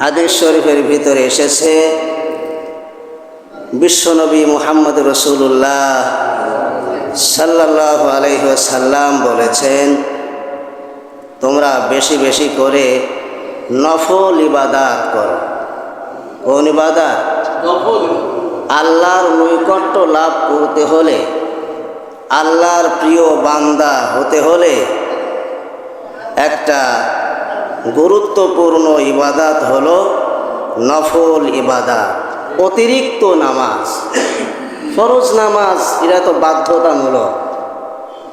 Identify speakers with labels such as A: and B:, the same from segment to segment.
A: হাদিস শরীফের ভিতরে এসেছে বিশ্বনবী মুহাম্মদ রসুল্লাহ সাল্লাহ আলহ্লাম বলেছেন তোমরা বেশি বেশি করে নফল ইবাদাত করো। কোন ইবাদাত? আল্লাহর নৈকট্য লাভ করতে হলে আল্লাহর প্রিয় বান্দা হতে হলে একটা গুরুত্বপূর্ণ ইবাদাত হল নফল ইবাদাত, অতিরিক্ত নামাজ। ফরজ নামাজ, এরা তো বাধ্যতামূলক।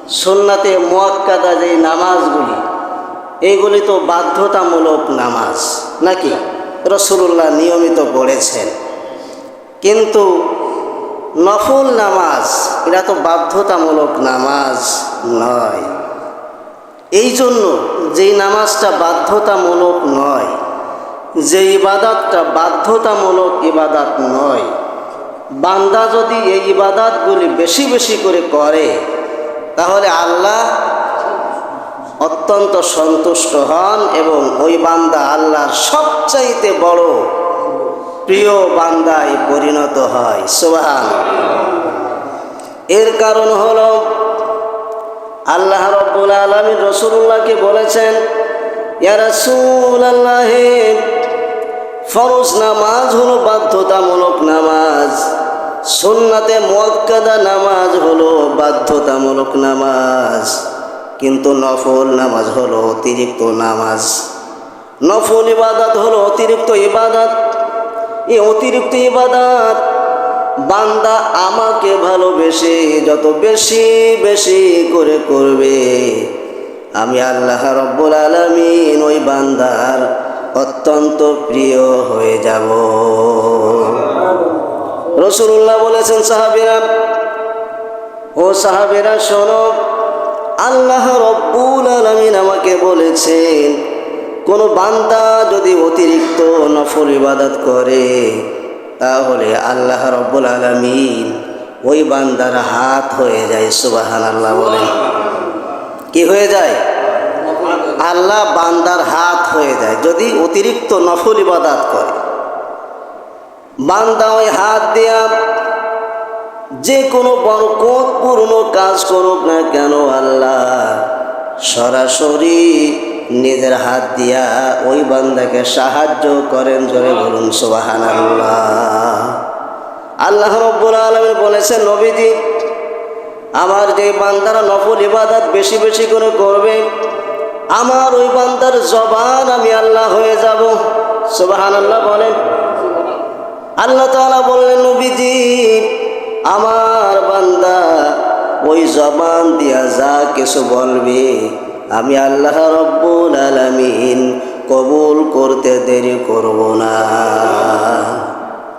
A: সুন্নাতে মোয়াক্কাদা যে নামাজগুলি এইগুলি তো বাধ্যতামূলক নামাজ, নাকি? রসুল্লাহ নিয়মিত পড়েছেন। কিন্তু নফল নামাজ, এরা তো বাধ্যতামূলক নামাজ নয়। এই জন্য যেই নামাজটা বাধ্যতামূলক নয় যে ইবাদতটা বাধ্যতামূলক ইবাদাত নয়, বান্দা যদি এই ইবাদাতগুলি বেশি বেশি করে করে, তাহলে আল্লাহ অত্যন্ত সন্তুষ্ট হন এবং ওই বান্দা আল্লাহর সবচাইতে বড় প্রিয় বান্দায় পরিণত হয়। সোহান এর কারণ হল আল্লাহ রব্বুল আলমী রসুল্লাহকে বলেছেন ফরজ নামাজ হলো বাধ্যতামূলক নামাজ, সুন্নাতে মোয়াক্কাদা নামাজ হলো বাধ্যতামূলক নামাজ, কিন্তু নফল নামাজ হলো অতিরিক্ত নামাজ। নফল ইবাদত হলো অতিরিক্ত ইবাদত। এই অতিরিক্ত ইবাদত বান্দা আমাকে ভালোবেসে যত বেশি বেশি করে করবে। আমি আল্লাহ রব্বুল আলমিন ওই বান্দার অত্যন্ত প্রিয় হয়ে যাব। রসুল্লাহ বলেছেন, সাহাবিরা, ও সাহাবিরা, শোনো, আল্লাহ রব্বুল আলমিন আমাকে বলেছেন, কোনো বান্দা যদি অতিরিক্ত নফল ইবাদত করে তাহলে আল্লাহ রব্বুল আলমিন ওই বান্দার হাত হয়ে যায় সুবাহান আল্লাহ বলেন। কি হয়ে যায়? আল্লাহ বান্দার হাত হয়ে যায়, যদি অতিরিক্ত নফল ইবাদাত করে। বান্দা ওই হাত দেয়া যে কোনো বরকতপূর্ণ কাজ করুক না কেন, আল্লাহ সরাসরি নিজের হাত দিয়া ওই বান্দাকে সাহায্য করেন, জোরে বলুন সোবাহান আল্লাহ আল্লাহ রব্বুল আলমী বলেছেন, নবীজি, আমার যে বান্দারা নফল ইবাদত বেশি বেশি করে করবে, আমার ওই বান্দার জবান আমি আল্লাহ হয়ে যাব। সোবাহান আল্লাহ বলেন। আল্লাহ তালা বললেন, নবীজি, আমার বান্দা ওই জবান দিয়া যা কিছু বলবে আমি আল্লাহ রব্বুল আলমিন কবুল করতে দেরি করব না।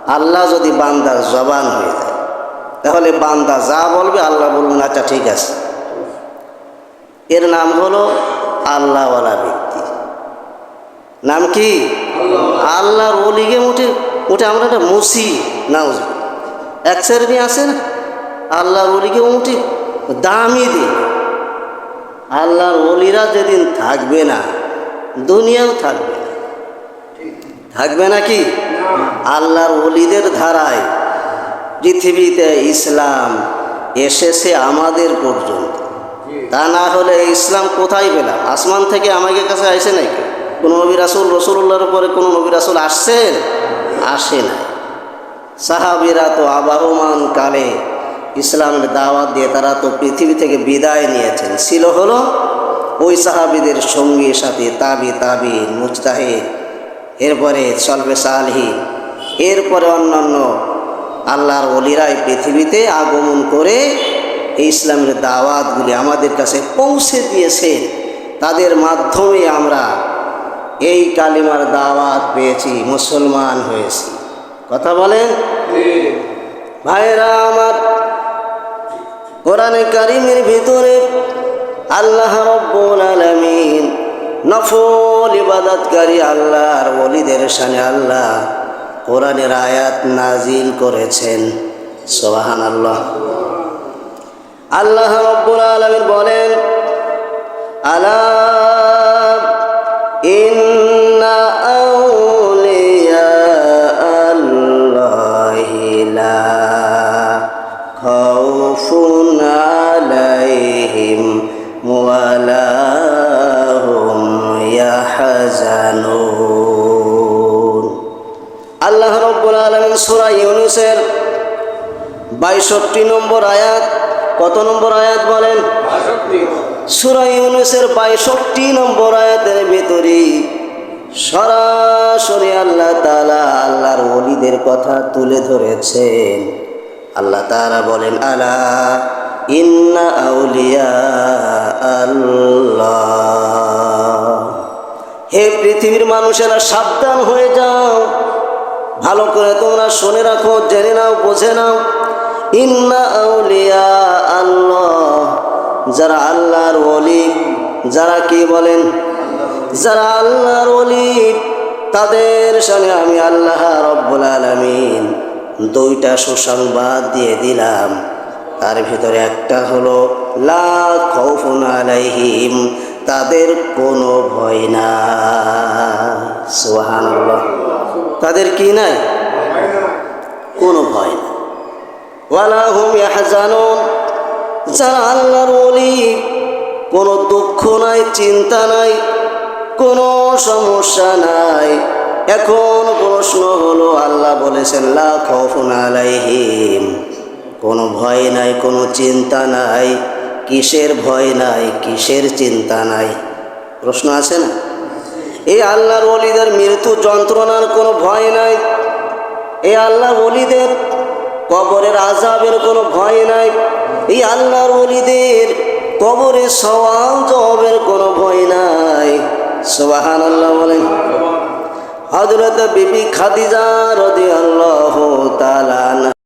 A: আল্লাহ যদি বান্দার জবান হয়ে যায় তাহলে বান্দা যা বলবে আল্লাহ বলবেন আচ্ছা ঠিক আছে। এর নাম হলো আল্লাহওয়ালা ব্যক্তি। নাম কি? আল্লাহর ওলিগে উঠে ওটা আমরা একটা মুসি নাও এক শ্রেণি আছে না? আল্লাহর ওলিগে উঠে দামি দিন আল্লাহর অলিরা যেদিন থাকবে না, দুনিয়াও থাকবে না। থাকবে না কি? আল্লাহর ওলিদের ধারায় পৃথিবীতে ইসলাম এসেছে আমাদের পর্যন্ত। তা না হলে ইসলাম কোথায় পেলাম? আসমান থেকে আমাকে কাছে আসে নাই কোনো নবী রাসুল রসুল্লাহর উপরে কোনো নবী রাসুল আসছেন? আসে নাই। সাহাবিরা তো আবাহমান কালে ইসলামের দাওয়াত দিয়ে তারা তো পৃথিবী থেকে বিদায় নিয়েছেন। ছিল হলো ওই সাহাবিদের সঙ্গী সাথে তাবি তাবি মুজতাহিদ এরপরে সলবে সালহীন এরপরে অন্যান্য আল্লাহর অলিরাই পৃথিবীতে আগমন করে এই ইসলামের দাওয়াতগুলি আমাদের কাছে পৌঁছে দিয়েছেন। তাদের মাধ্যমে আমরা এই কালিমার দাওয়াত পেয়েছি মুসলমান হয়েছি। কথা বলেন? ভাইরা আমার কোরআনে কারিমের ভিতরে আল্লাহ রব্বুল আলামিন নফল ইবাদতকারী আল্লাহর ওলিদের সানে আল্লাহ কোরআনের আয়াত নাজিল করেছেন। সোহান আল্লাহ আল্লাহ রব্বুল আলমিন বলেন, আলা عليهم ولا هم يحزنون আল্লাহ রব্বুল আলমিন সুরা ইউনুসের বাইষট্টি নম্বর আয়াত, কত নম্বর আয়াত বলেন? সুরা ইউনুসের বাইষট্টি নম্বর আয়াতের ভেতরে সরাসরি আল্লাহ তালা আল্লাহর অলিদের কথা তুলে ধরেছেন। আল্লাহ তারা বলেন, আলা ইন্না আউলিয়া আল্লাহ। হে পৃথিবীর মানুষেরা, সাবধান হয়ে যাও। ভালো করে তোমরা শুনে রাখো, জেনে নাও, বোঝে নাও। ইন্না আউলিয়া আল্লাহ। যারা আল্লাহর ওলি, যারা কি বলেন? যারা আল্লাহর ওলি, তাদের সঙ্গে আমি আল্লাহ রব্বুল আলমিন দুইটা সুসংবাদ দিয়ে দিলাম। তার ভিতরে একটা হলো, লা তাদের কোনো ভয় না। সুবহানাল্লাহ। তাদের কি নাই? কোনো ভয় না। ওয়ালা হুম ইয়াহজানুন। যারা আল্লাহর কোনো দুঃখ নাই, চিন্তা নাই, কোনো সমস্যা নাই। এখন প্রশ্ন হলো, আল্লাহ বলেছেন, লা কোনো ভয় নাই, কোনো চিন্তা নাই। কিসের ভয় নাই, কিসের চিন্তা নাই? প্রশ্ন আছে না? এই আল্লাহর অলিদের মৃত্যু যন্ত্রণার কোনো ভয় নাই। এই আল্লাহ অলিদের কবরের আজাবের কোনো ভয় নাই। এই আল্লাহর অলিদের কবরে সওয়াল জবাবের কোনো ভয় নাই। সোবাহান আল্লাহ বলেন। হজরত বিবি খাদিজা রদি আল্লাহ তালান